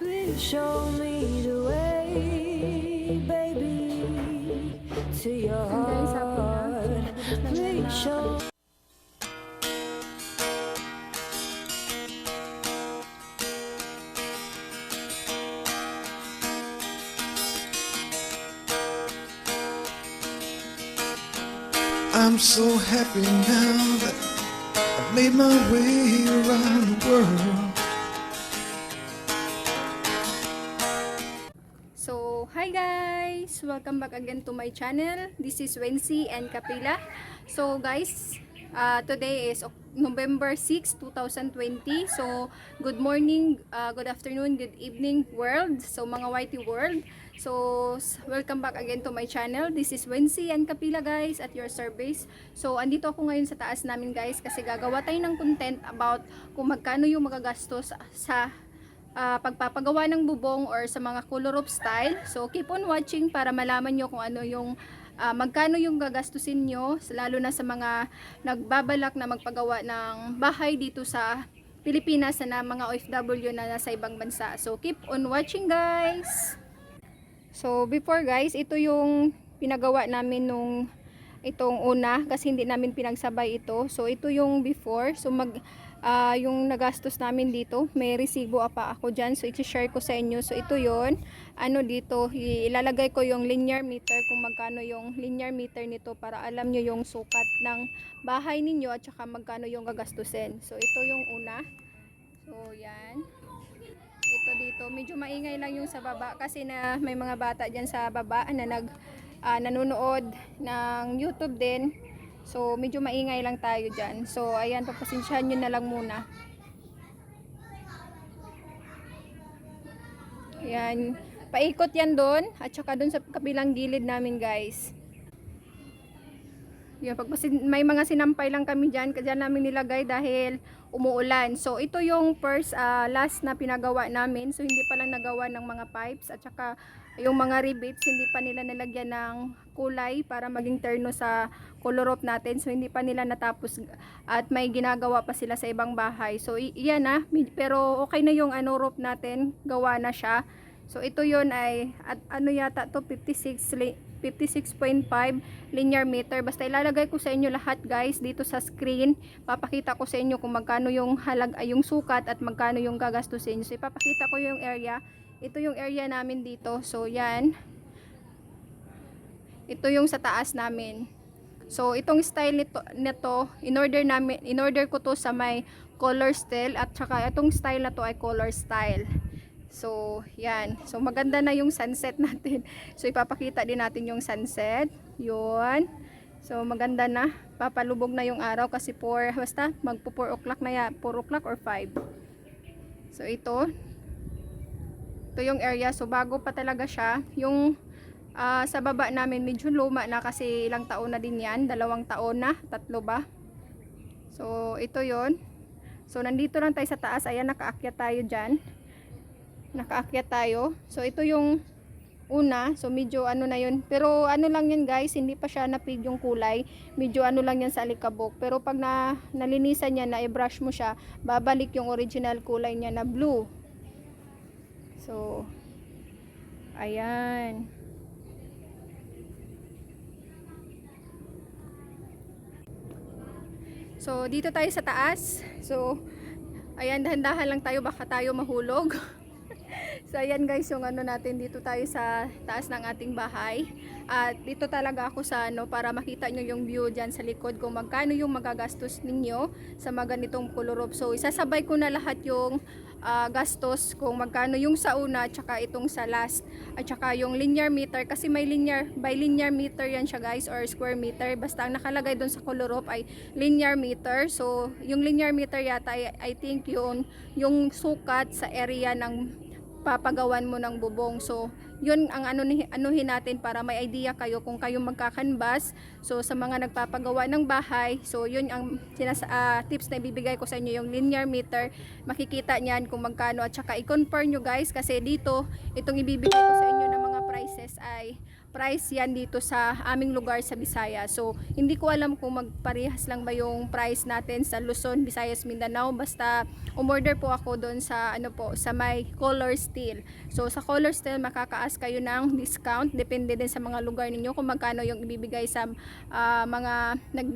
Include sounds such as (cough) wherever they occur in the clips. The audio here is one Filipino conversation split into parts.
Please show me the way, baby, to your Guys, hapon na. heart. Please show. I'm so happy now that I've made my way around the world. Welcome back again to my channel. This is Wency and Kapila. So guys, uh, today is November 6, 2020. So, good morning, uh, good afternoon, good evening world. So, mga whitey world. So, welcome back again to my channel. This is Wency and Kapila guys at your service. So, andito ako ngayon sa taas namin guys kasi gagawa tayo ng content about kung magkano yung magagastos sa ah, pagpapagawa ng bubong or sa mga color of style. So, keep on watching para malaman nyo kung ano yung ah, magkano yung gagastusin nyo, lalo na sa mga nagbabalak na magpagawa ng bahay dito sa Pilipinas na mga OFW na nasa ibang bansa. So, keep on watching guys! So, before guys, ito yung pinagawa namin nung itong una kasi hindi namin pinagsabay ito. So, ito yung before. So, mag ah, yung nagastos namin dito, may resibo pa ako dyan. So, i-share ko sa inyo. So, ito yon Ano dito, ilalagay ko yung linear meter kung magkano yung linear meter nito para alam nyo yung sukat ng bahay ninyo at saka magkano yung gagastusin. So, ito yung una. So, yan ito dito. Medyo maingay lang yung sa baba kasi na may mga bata dyan sa baba na nag ah, nanonood ng YouTube din. So medyo maingay lang tayo dyan. So ayan, pagpasensyahan nyo na lang muna. Ayan. Paikot yan doon at saka doon sa kabilang gilid namin guys. Yan, pag may mga sinampay lang kami dyan, kaya namin nilagay dahil umuulan. So, ito yung first, ah, last na pinagawa namin. So, hindi pa lang nagawa ng mga pipes at saka yung mga rivets, hindi pa nila nilagyan ng kulay para maging terno sa color rope natin. So, hindi pa nila natapos at may ginagawa pa sila sa ibang bahay. So, iyan na. Med- Pero okay na yung ano rope natin. Gawa na siya. So, ito yon ay, at ano yata to 56 li- 56.5 linear meter. Basta ilalagay ko sa inyo lahat guys dito sa screen. Papakita ko sa inyo kung magkano yung halag yung sukat at magkano yung gagastusin. So ipapakita ko yung area. Ito yung area namin dito. So yan. Ito yung sa taas namin. So itong style nito, nito in order namin in order ko to sa may color style at saka itong style na to ay color style. So, yan. So, maganda na yung sunset (laughs) natin. So, ipapakita din natin yung sunset. Yun. So, maganda na. Papalubog na yung araw kasi 4, basta magpo 4 o'clock na ya. 4 o'clock or 5. So, ito. Ito yung area. So, bago pa talaga siya. Yung ah, sa baba namin, medyo luma na kasi ilang taon na din yan. Dalawang taon na. Tatlo ba? So, ito yon So, nandito lang tayo sa taas. Ayan, nakaakyat tayo dyan nakaakyat tayo. So ito yung una, so medyo ano na yun. Pero ano lang yan guys, hindi pa siya napig yung kulay. Medyo ano lang yan sa alikabok. Pero pag na, nalinisan niya, na i-brush mo siya, babalik yung original kulay niya na blue. So, ayan. So, dito tayo sa taas. So, ayan, dahan-dahan lang tayo, baka tayo mahulog. (laughs) So ayan guys yung ano natin dito tayo sa taas ng ating bahay. At dito talaga ako sa ano para makita nyo yung view dyan sa likod kung magkano yung magagastos ninyo sa mga color So isasabay ko na lahat yung ah, gastos kung magkano yung sa una at saka itong sa last. At saka yung linear meter kasi may linear, by linear meter yan siya guys or square meter. Basta ang nakalagay doon sa color ay linear meter. So yung linear meter yata I, I think yung, yung sukat sa area ng papagawan mo ng bubong. So, yun ang ano anuhin natin para may idea kayo kung kayo magkakanbas. So, sa mga nagpapagawa ng bahay, so yun ang sinas ah, tips na ibibigay ko sa inyo yung linear meter. Makikita niyan kung magkano at saka i-confirm nyo guys kasi dito itong ibibigay ko sa inyo ng mga prices ay price yan dito sa aming lugar sa Bisaya. So, hindi ko alam kung magparehas lang ba yung price natin sa Luzon, Visayas, Mindanao. Basta umorder po ako doon sa ano po, sa may color steel. So, sa color steel makakaas kayo ng discount. Depende din sa mga lugar ninyo kung magkano yung ibibigay sa ah, mga nag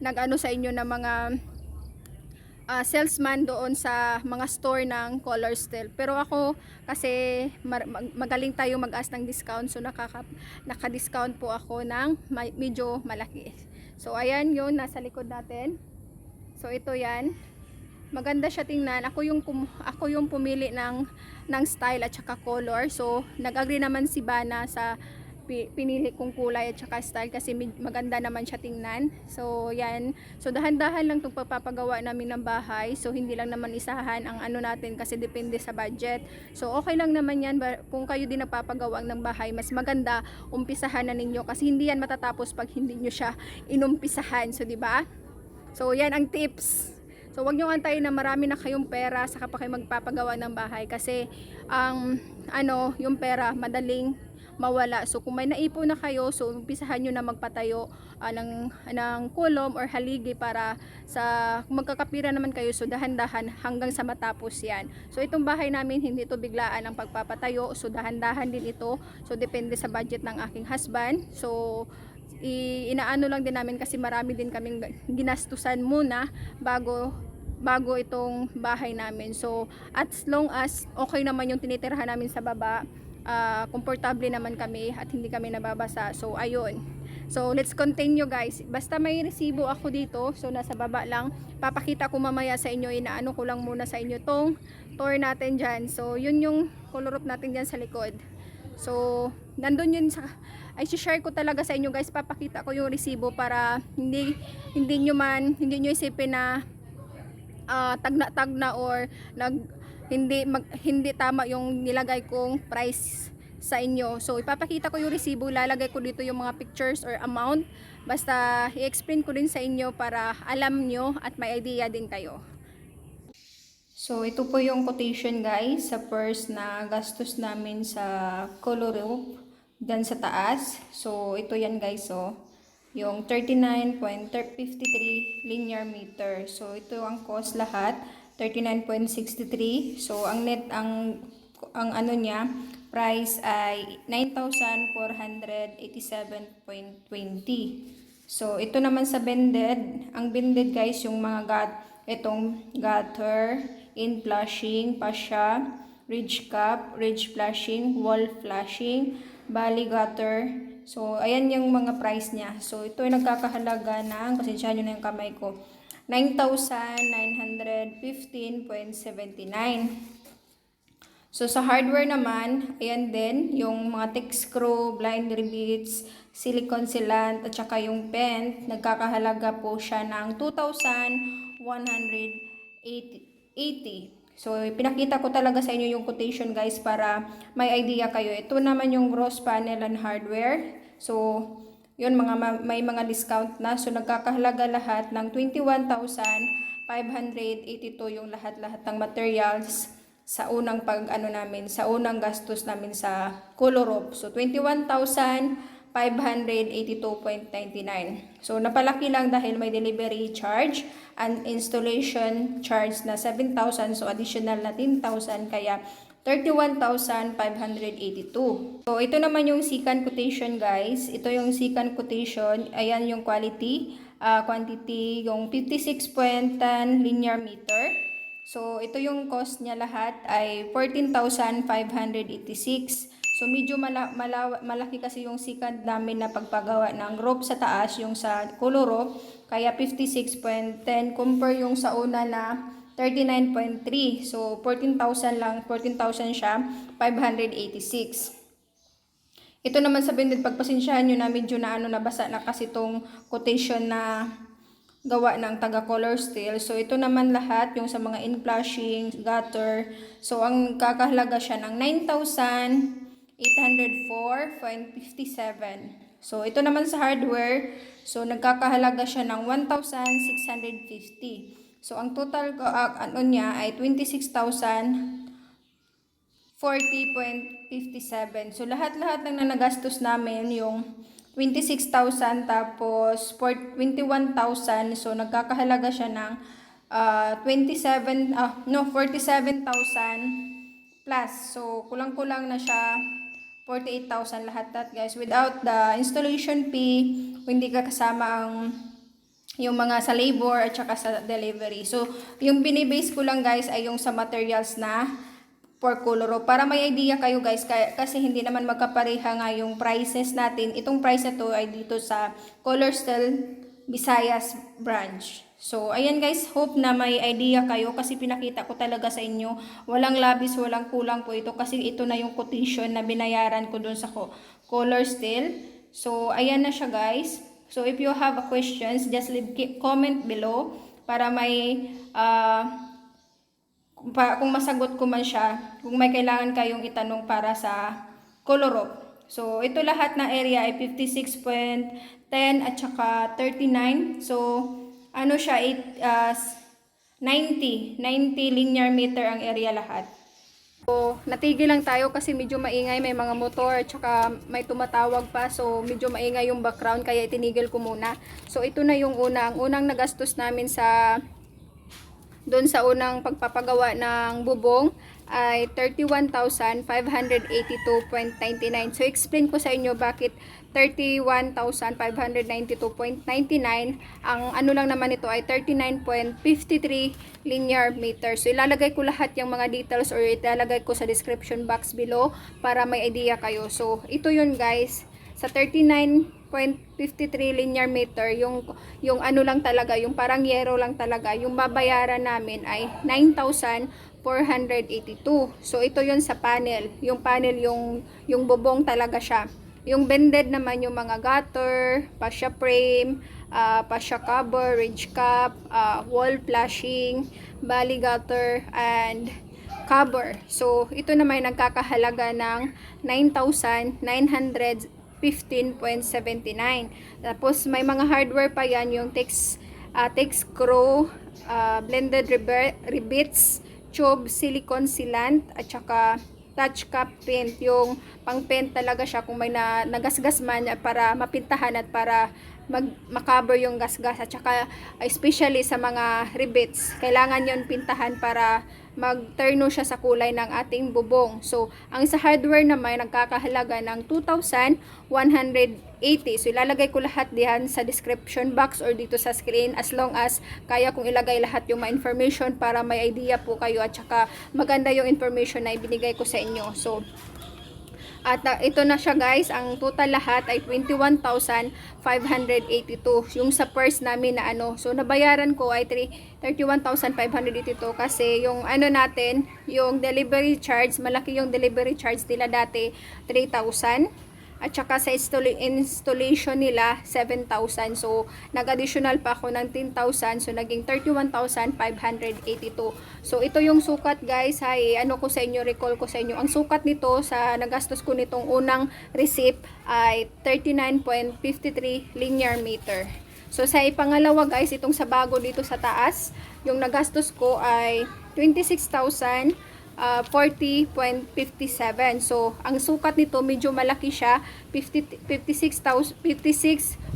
nag ano sa inyo na mga ah, salesman doon sa mga store ng Color Steel. Pero ako kasi mag- magaling tayo mag-ask ng discount so nakaka naka-discount po ako ng medyo malaki. So ayan yun nasa likod natin. So ito 'yan. Maganda siya tingnan. Ako yung ako yung pumili ng ng style at saka color. So nag-agree naman si Bana sa pinili kong kulay at saka style kasi maganda naman siya tingnan. So, yan. So, dahan-dahan lang itong pagpapagawa namin ng bahay. So, hindi lang naman isahan ang ano natin kasi depende sa budget. So, okay lang naman yan. Kung kayo din nagpapagawa ng bahay, mas maganda umpisahan na ninyo kasi hindi yan matatapos pag hindi nyo siya inumpisahan. So, di ba? So, yan ang tips. So, wag nyo antayin na marami na kayong pera saka pa kayo magpapagawa ng bahay kasi ang ano, yung pera madaling mawala. So, kung may naipon na kayo, so umpisahan nyo na magpatayo ah, ng, ng kulom or haligi para sa kung magkakapira naman kayo, so dahan-dahan hanggang sa matapos yan. So, itong bahay namin, hindi ito biglaan ang pagpapatayo. So, dahan-dahan din ito. So, depende sa budget ng aking husband. So, inaano lang din namin kasi marami din kaming ginastusan muna bago bago itong bahay namin. So, as long as okay naman yung tinitirhan namin sa baba, ah, komportable naman kami at hindi kami nababasa. So, ayun. So, let's continue guys. Basta may resibo ako dito, so nasa baba lang. Papakita ko mamaya sa inyo, inaano ko lang muna sa inyo tong tour natin dyan. So, yun yung color up natin dyan sa likod. So, nandun yun sa ay share ko talaga sa inyo guys papakita ko yung resibo para hindi hindi nyo man hindi nyo isipin na ah, tagna-tagna or nag hindi mag, hindi tama yung nilagay kong price sa inyo. So ipapakita ko yung resibo, lalagay ko dito yung mga pictures or amount. Basta i-explain ko din sa inyo para alam nyo at may idea din kayo. So, ito po yung quotation guys sa first na gastos namin sa Colorado dyan sa taas. So, ito yan guys oh. Yung 39.53 linear meter. So, ito ang cost lahat. 39.63. So, ang net, ang, ang ano niya, price ay 9,487.20. So, ito naman sa bended. Ang bended guys, yung mga gat, itong gutter, in flashing, pasya, ridge cap, ridge flashing, wall flashing, valley gutter. So, ayan yung mga price niya. So, ito ay nagkakahalaga ng, pasensya nyo na yung kamay ko, 9,915.79. So, sa hardware naman, ayan din, yung mga thick screw, blind rivets, silicone sealant, at saka yung pen, nagkakahalaga po siya ng 2,180. So, pinakita ko talaga sa inyo yung quotation guys para may idea kayo. Ito naman yung gross panel and hardware. So, yun, mga ma- may mga discount na. So, nagkakahalaga lahat ng 21,582 yung lahat-lahat ng materials sa unang pag ano namin, sa unang gastos namin sa Colorop. So 21,582.99. So napalaki lang dahil may delivery charge and installation charge na 7,000 so additional na 10,000 kaya 31,582. So ito naman yung second quotation guys. Ito yung second quotation. Ayan yung quality, ah, quantity, yung 56.10 linear meter. So, ito yung cost niya lahat ay 14,586. So, medyo mala, mala, malaki kasi yung second namin na pagpagawa ng rope sa taas, yung sa color Kaya 56.10 compare yung sa una na 39.3. So, 14,000 lang, 14,000 siya, 586. Ito naman sa bended, pagpasensyahan nyo na medyo na ano nabasa na kasi itong quotation na gawa ng taga color steel. So ito naman lahat yung sa mga in flashing, gutter. So ang kakahalaga siya ng 9,804.57. So ito naman sa hardware, so nagkakahalaga siya ng 1,650. So ang total ko- ah, ano niya ay 26,000 40.57. So, lahat-lahat lang na nagastos namin yung 26,000 tapos 4 21,000. So, nagkakahalaga siya ng ah, 27, ah, no, 47,000 plus. So, kulang-kulang na siya 48,000 lahat that guys. Without the installation fee, hindi ka kasama ang yung mga sa labor at saka sa delivery. So, yung binibase ko lang guys ay yung sa materials na for Coloro. Para may idea kayo guys, kasi hindi naman magkapareha nga yung prices natin. Itong price na to ay dito sa Color Style Visayas branch. So, ayan guys, hope na may idea kayo kasi pinakita ko talaga sa inyo. Walang labis, walang kulang po ito kasi ito na yung quotation na binayaran ko dun sa co- Color Style. So, ayan na siya guys. So, if you have a questions, just leave comment below para may kung, pa, kung masagot ko man siya, kung may kailangan kayong itanong para sa Colorop. So, ito lahat na area ay 56.10 at saka 39. So, ano siya, eight, ah, 90. 90 linear meter ang area lahat. So, natigil lang tayo kasi medyo maingay, may mga motor, at saka may tumatawag pa. So, medyo maingay yung background, kaya itinigil ko muna. So, ito na yung una. Ang unang nagastos namin sa doon sa unang pagpapagawa ng bubong ay 31,582.99. So, explain ko sa inyo bakit 31,592.99. Ang ano lang naman ito ay 39.53 linear meter. So, ilalagay ko lahat yung mga details or ilalagay ko sa description box below para may idea kayo. So, ito yun guys. Sa 39.53 linear meter, yung, yung ano lang talaga, yung parang yero lang talaga, yung babayaran namin ay 9,482. So, ito yun sa panel. Yung panel, yung, yung bubong talaga siya. Yung bended naman yung mga gutter, fascia frame, uh, fascia cover, ridge cap, ah, wall flashing, bali gutter, and cover. So, ito naman ay nagkakahalaga ng 9,915.79. Tapos, may mga hardware pa yan, yung text, uh, text screw, ah, blended rebe- rivets, tube, silicone sealant, at saka touch cap paint. Yung pang paint talaga siya kung may na, nagasgas man para mapintahan at para mag makover yung gasgas at saka especially sa mga rivets kailangan yon pintahan para magterno siya sa kulay ng ating bubong. So ang sa hardware naman nagkakahalaga ng 2,180 so ilalagay ko lahat diyan sa description box or dito sa screen as long as kaya kong ilagay lahat yung mga information para may idea po kayo at saka maganda yung information na ibinigay ko sa inyo. So at ah, ito na siya guys, ang total lahat ay 21,582. Yung sa purse namin na ano, so nabayaran ko ay 3 31,582 kasi yung ano natin, yung delivery charge, malaki yung delivery charge nila dati, 3,000. At saka sa install- installation nila, 7,000. So, nag-additional pa ako ng 10,000. So, naging 31,582. So, ito yung sukat guys. Ha, eh, ano ko sa inyo, recall ko sa inyo. Ang sukat nito sa nagastos ko nitong unang receipt ay 39.53 linear meter. So, sa ipangalawa guys, itong sa bago dito sa taas, yung nagastos ko ay 26,000 ah, 40.57. So, ang sukat nito medyo malaki siya, 50 56,000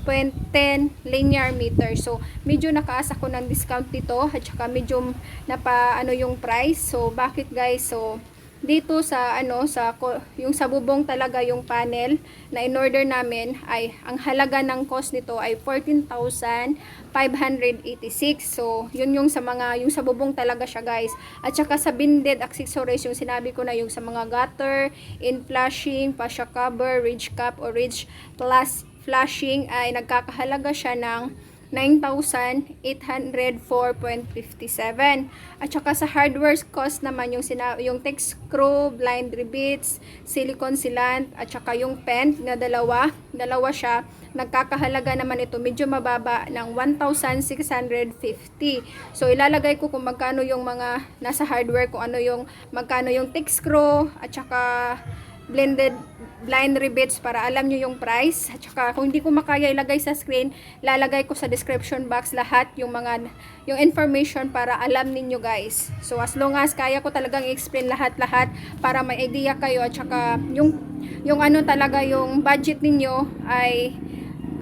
56.10 linear meter. So, medyo nakaasa ko ng discount nito at saka medyo napa ano yung price. So, bakit guys? So, dito sa ano sa yung sa bubong talaga yung panel na in order namin ay ang halaga ng cost nito ay 14,586 so yun yung sa mga yung sa bubong talaga siya guys. At saka sa binded accessories yung sinabi ko na yung sa mga gutter in flashing fascia cover ridge cap or ridge plus flashing ay nagkakahalaga siya ng 9,804.57. At saka sa hardware cost naman yung, sina yung tech screw, blind rivets, silicone sealant, at saka yung pen na dalawa, dalawa siya, nagkakahalaga naman ito medyo mababa ng 1,650. So ilalagay ko kung magkano yung mga nasa hardware, kung ano yung magkano yung tech screw, at saka blended blind rebates para alam nyo yung price. At saka kung hindi ko makaya ilagay sa screen, lalagay ko sa description box lahat yung mga yung information para alam ninyo guys. So as long as kaya ko talagang i-explain lahat-lahat para may idea kayo at saka yung yung ano talaga yung budget ninyo ay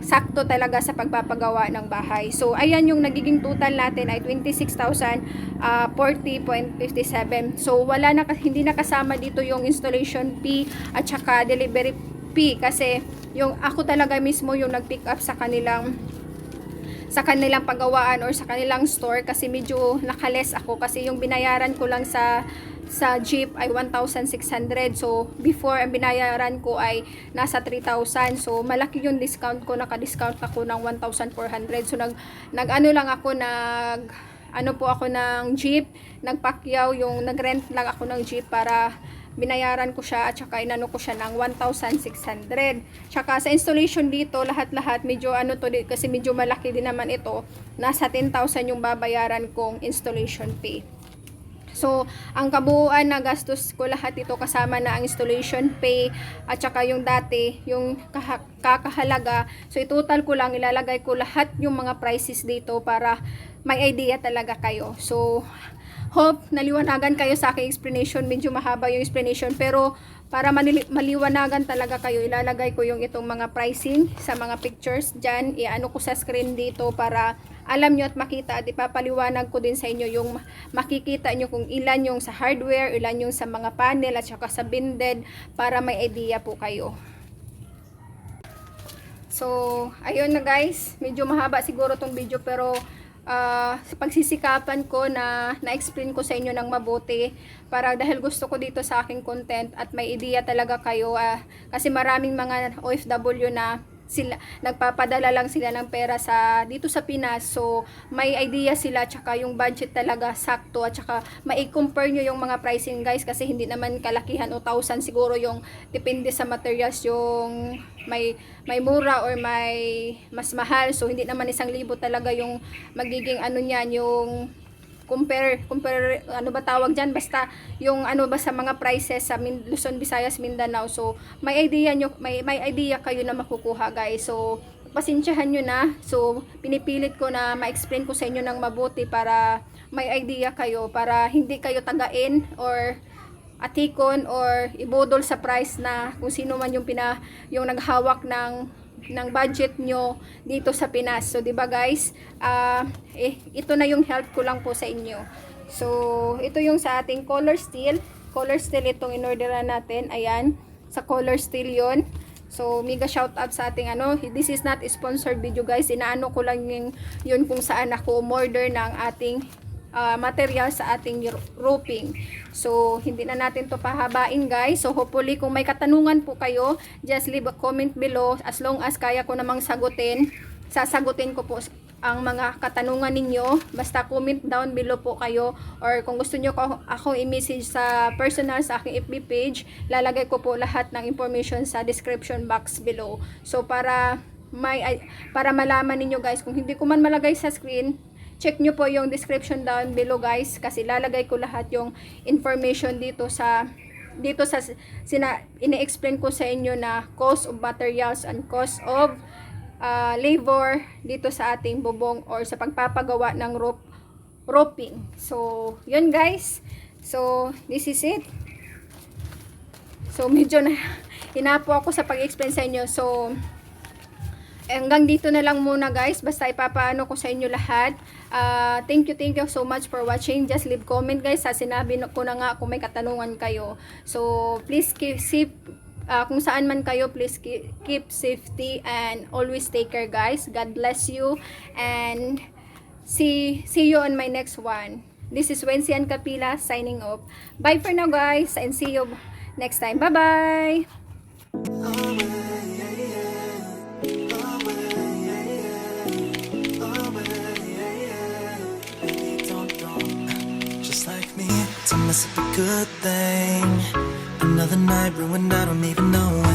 sakto talaga sa pagpapagawa ng bahay. So, ayan yung nagiging total natin ay ah, 26,040.57. So, wala na, hindi nakasama dito yung installation fee at saka delivery fee kasi yung ako talaga mismo yung nag-pick up sa kanilang sa kanilang paggawaan or sa kanilang store kasi medyo nakales ako kasi yung binayaran ko lang sa sa jeep ay 1,600 so before ang binayaran ko ay nasa 3,000 so malaki yung discount ko naka-discount ako ng 1,400 so nag nag ano lang ako nag ano po ako ng jeep nagpakyaw yung nagrent lang ako ng jeep para binayaran ko siya at saka inano ko siya ng 1,600. Tsaka sa installation dito, lahat-lahat medyo ano to kasi medyo malaki din naman ito. Nasa 10,000 yung babayaran kong installation fee. So, ang kabuuan na gastos ko lahat ito kasama na ang installation pay at saka yung dati, yung kaha- kakahalaga. So, itotal ko lang, ilalagay ko lahat yung mga prices dito para may idea talaga kayo. So, hope naliwanagan kayo sa aking explanation. Medyo mahaba yung explanation pero para maliwanagan talaga kayo, ilalagay ko yung itong mga pricing sa mga pictures dyan. Iano ko sa screen dito para alam nyo at makita at ipapaliwanag ko din sa inyo yung makikita nyo kung ilan yung sa hardware, ilan yung sa mga panel at saka sa binded para may idea po kayo. So, ayun na guys. Medyo mahaba siguro tong video pero sa pagsisikapan ko na na-explain ko sa inyo ng mabuti para dahil gusto ko dito sa aking content at may idea talaga kayo ah, kasi maraming mga OFW na sila nagpapadala lang sila ng pera sa dito sa Pinas. So may idea sila tsaka yung budget talaga sakto. At tsaka mai-compare nyo yung mga pricing guys kasi hindi naman kalakihan o 1,000 siguro yung depende sa materials yung may may mura or may mas mahal. So hindi naman isang libo talaga yung magiging ano niyan yung compare compare ano ba tawag diyan basta yung ano ba sa mga prices sa Min- Luzon, Visayas, Mindanao. So may idea nyo may may idea kayo na makukuha guys. So pasensyahan nyo na. So pinipilit ko na ma-explain ko sa inyo ng mabuti para may idea kayo para hindi kayo tagain or atikon or ibodol sa price na kung sino man yung pina yung naghawak ng ng budget nyo dito sa Pinas. So, 'di ba guys? Ah, eh ito na yung help ko lang po sa inyo. So, ito yung sa ating color steel. Color steel itong inorderan natin. Ayan, sa color steel 'yon. So, mega shout out sa ating ano, this is not sponsored video guys. Inaano ko lang yung yun kung saan ako umorder ng ating uh, material sa ating roofing. So, hindi na natin to pahabain guys. So, hopefully kung may katanungan po kayo, just leave a comment below. As long as kaya ko namang sagutin, sasagutin ko po ang mga katanungan ninyo. Basta comment down below po kayo or kung gusto nyo ko, ako i-message sa personal sa aking FB page, lalagay ko po lahat ng information sa description box below. So, para may para malaman ninyo guys kung hindi ko man malagay sa screen check nyo po yung description down below guys kasi lalagay ko lahat yung information dito sa dito sa sina ini-explain ko sa inyo na cost of materials and cost of uh, labor dito sa ating bubong or sa pagpapagawa ng roof roofing. So, yun guys. So, this is it. So, medyo na hinapo ako sa pag-explain sa inyo. So, hanggang dito na lang muna guys. Basta ipapaano ko sa inyo lahat. Uh, thank you, thank you so much for watching. Just leave comment guys. Sa sinabi ko na nga kung may katanungan kayo. So, please keep safe. Uh, kung saan man kayo, please keep, keep safety and always take care guys. God bless you. And see, see you on my next one. This is Wency and Kapila signing off. Bye for now guys and see you next time. Bye-bye! Must be a good thing. Another night ruined, I don't even know